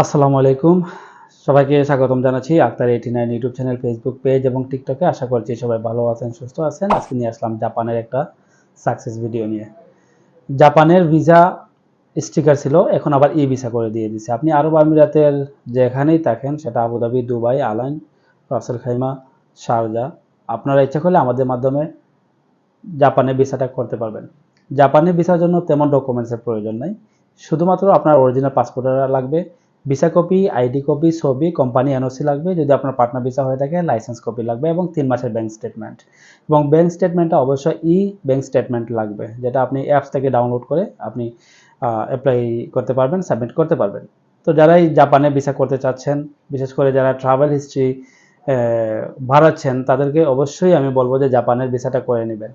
আসসালামু আলাইকুম। সবাইকে স্বাগতম জানাচ্ছি Akhtar eighty nine YouTube channel Facebook page এবং টিকটকে আশা করছি সবাই ভালো আছেন, সুস্থ আছেন। আজকে নিয়ে আসলাম জাপানের একটা সাকসেস ভিডিও নিয়ে। জাপানের ভিসা স্টিকার ছিল, এখন আবার ই ভিসা করে দিয়ে দিছে। আপনি আরব আমিরাতের যেখানেই থাকেন, সেটা Abu Dhabi, Dubai, Al Ain, Ras al Khaimah, Sharjah, আপনারা ইচ্ছা করলে আমাদের মাধ্যমে জাপানে ভিসাটা করতে পারবেন। জাপানে ভিসার জন্য তেমন ডকুমেন্টসের প্রয়োজন নাই। শুধুমাত্র আপনার অরিজিনাল পাসপোর্ট লাগবে ভিসা কপি, আইডি কপি ছবি কোম্পানি এনওসি লাগবে। যদি আপনার পার্টনার ভিসা হয়ে থাকে লাইসেন্স কপি লাগবে এবং তিন মাসের ব্যাংক স্টেটমেন্ট এবং ব্যাংক স্টেটমেন্টটা অবশ্যই ই ব্যাংক স্টেটমেন্ট লাগবে, যেটা আপনি অ্যাপস থেকে ডাউনলোড করে আপনি অ্যাপ্লাই করতে পারবেন সাবমিট করতে পারবেন। তো যারাই জাপানে ভিসা করতে চাচ্ছেন, বিশেষ করে যারা ট্রাভেল হিস্ট্রি বাড়াচ্ছেন, তাদেরকে অবশ্যই আমি বলব যে জাপানের ভিসাটা করে নেবেন।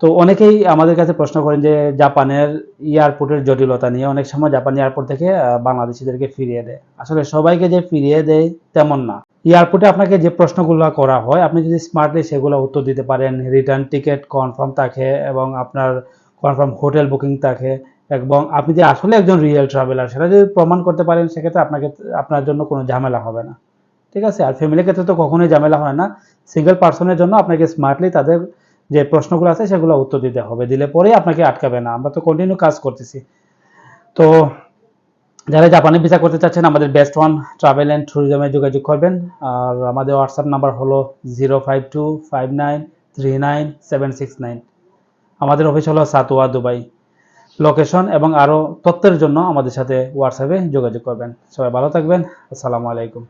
তো অনেকেই আমাদের কাছে প্রশ্ন করেন যে জাপানের এয়ারপোর্টের জটিলতা নিয়ে। অনেক সময় জাপান এয়ারপোর্ট থেকে বাংলাদেশিদেরকে ফিরিয়ে দেয়। আসলে সবাইকে যে ফিরিয়ে দেয় তেমন না। এয়ারপোর্টে আপনাকে যে প্রশ্নগুলো করা হয়, আপনি যদি স্মার্টলি সেগুলো উত্তর দিতে পারেন রিটার্ন টিকিট কনফার্ম থাকে এবং আপনার কনফার্ম হোটেল বুকিং থাকে এবং আপনি যে আসলে একজন রিয়েল ট্রাভেলার সেটা যদি প্রমাণ করতে পারেন, সেক্ষেত্রে আপনাকে, আপনার জন্য কোনো ঝামেলা হবে না। ঠিক আছে? আর ফ্যামিলির ক্ষেত্রে তো কখনোই ঝামেলা হয় না। সিঙ্গেল পার্সনের জন্য আপনাকে স্মার্টলি তাদের যে প্রশ্নগুলো আছে সেগুলো উত্তর দিতে হবে। দিলে পরেই আপনাকে আটকাবে না। আমরা তো কন্টিনিউ কাজ করতেছি। তো যারা জাপানে ভিসা করতে চাচ্ছেন, আমাদের বেস্ট ওয়ান ট্রাভেল অ্যান্ড ট্যুরিজমে যোগাযোগ করবেন। আর আমাদের হোয়াটসঅ্যাপ নাম্বার হলো zero five two five nine three nine seven six nine আমাদের অফিস হলো সাতোয়া, দুবাই। লোকেশন এবং আরও তথ্যের জন্য আমাদের সাথে হোয়াটসঅ্যাপে যোগাযোগ করবেন। সবাই ভালো থাকবেন। আসসালামু আলাইকুম।